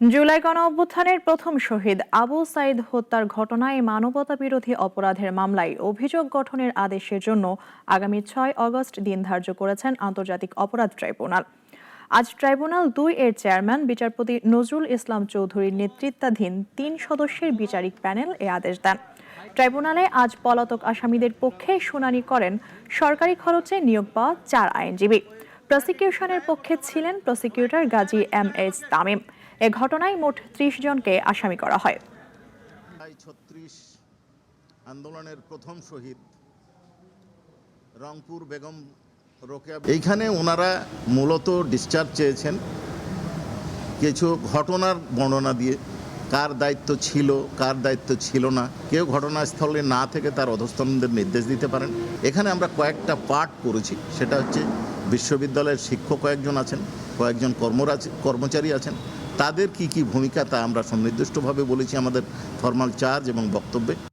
জুলাই গণ অভ্যুত্থানের প্রথম শহীদ আবু সাইদ হত্যার ঘটনায় মানবতা বিরোধী অপরাধের মামলায় অভিযোগ গঠনের আদেশের জন্য আগামী ছয় অগস্ট দিন ধার্য করেছেন আন্তর্জাতিক অপরাধ ট্রাইব্যুনাল। আজ ট্রাইব্যুনাল দুই এর চেয়ারম্যান বিচারপতি নজরুল ইসলাম চৌধুরীর নেতৃত্বাধীন তিন সদস্যের বিচারিক প্যানেল এ আদেশ দেন। ট্রাইব্যুনালে আজ পলাতক আসামিদের পক্ষে শুনানি করেন সরকারি খরচে নিয়োগ পাওয়া চার আইনজীবী। প্রসিকিউশনের পক্ষে ছিলেন prosecutor Gazi M H Tamim. এ ঘটনায় মোট ত্রিশ জনকে আসামি করা হয়। ছত্রিশ আন্দোলনের প্রথম শহীদ রংপুর বেগম রোকেয়া। এইখানে ওনারা মূলত ডিসচার্জ চেয়েছেন কিছু ঘটনার বর্ণনা দিয়ে। কার দায়িত্ব ছিল, কার দায়িত্ব ছিল না, কেউ ঘটনাস্থলে না থেকে তার অধস্তনদের নির্দেশ দিতে পারেন। এখানে আমরা কয়েকটা পার্ট করেছি সেটা হচ্ছে বিশ্ববিদ্যালয়ের শিক্ষক কয়েকজন আছেন, কয়েকজন কর্মচারী আছেন তাদের কি কি ভূমিকা তা আমরা সুনির্দিষ্টভাবে বলেছি আমাদের ফর্মাল চার্জ এবং বক্তব্যে।